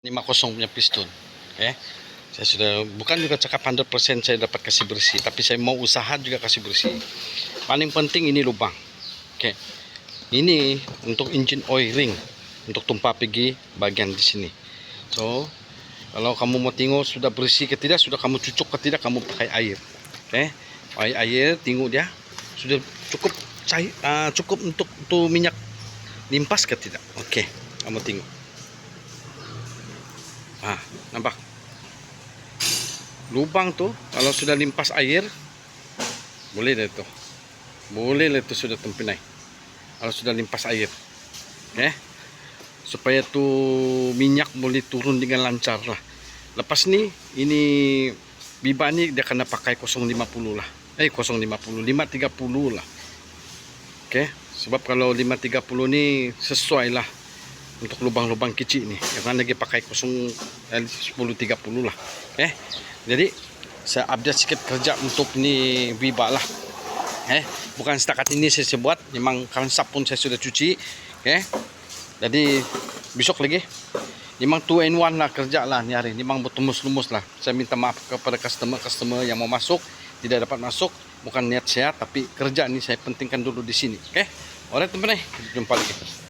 lima kosong punya piston. Okay. Saya sudah bukan juga cakap 100% saya dapat kasih bersih, tapi saya mau usaha juga kasih bersih. Paling penting ini lubang. Okay. Ini untuk engine oil ring untuk tumpah pergi bagian di sini. So, kalau kamu mau tengok sudah bersih ke tidak, sudah kamu cucuk ke tidak, kamu pakai air. Okay. Pakai air, tengok dia sudah cukup cair, uh, cukup untuk tu minyak limpas ke tidak. Okey, kamu tengok. Ah, nampak? Lubang tu kalau sudah limpas air boleh dah tu. Boleh lah tu sudah tempinai. Kalau sudah limpas air. Okay? Supaya tu minyak boleh turun dengan lancar lah. Lepas ni ini biba ni dia kena pakai 050 lah. Eh 050, 530 lah. Okay? Sebab kalau 530 ni sesuai lah untuk lubang-lubang kecil ni. Jangan lagi pakai 0 eh, 1030 lah. Okay? Jadi saya update sikit kerja untuk ni biba lah. Eh, bukan setakat ini saya, saya buat, memang kansap pun saya sudah cuci. Okay? Jadi besok lagi. Memang 2 in 1 lah kerja lah ni hari. Memang bertumus-lumus lah. Saya minta maaf kepada customer-customer yang mau masuk, tidak dapat masuk. Bukan niat saya, tapi kerja ni saya pentingkan dulu di sini. Okay? Alright teman-teman, jumpa lagi.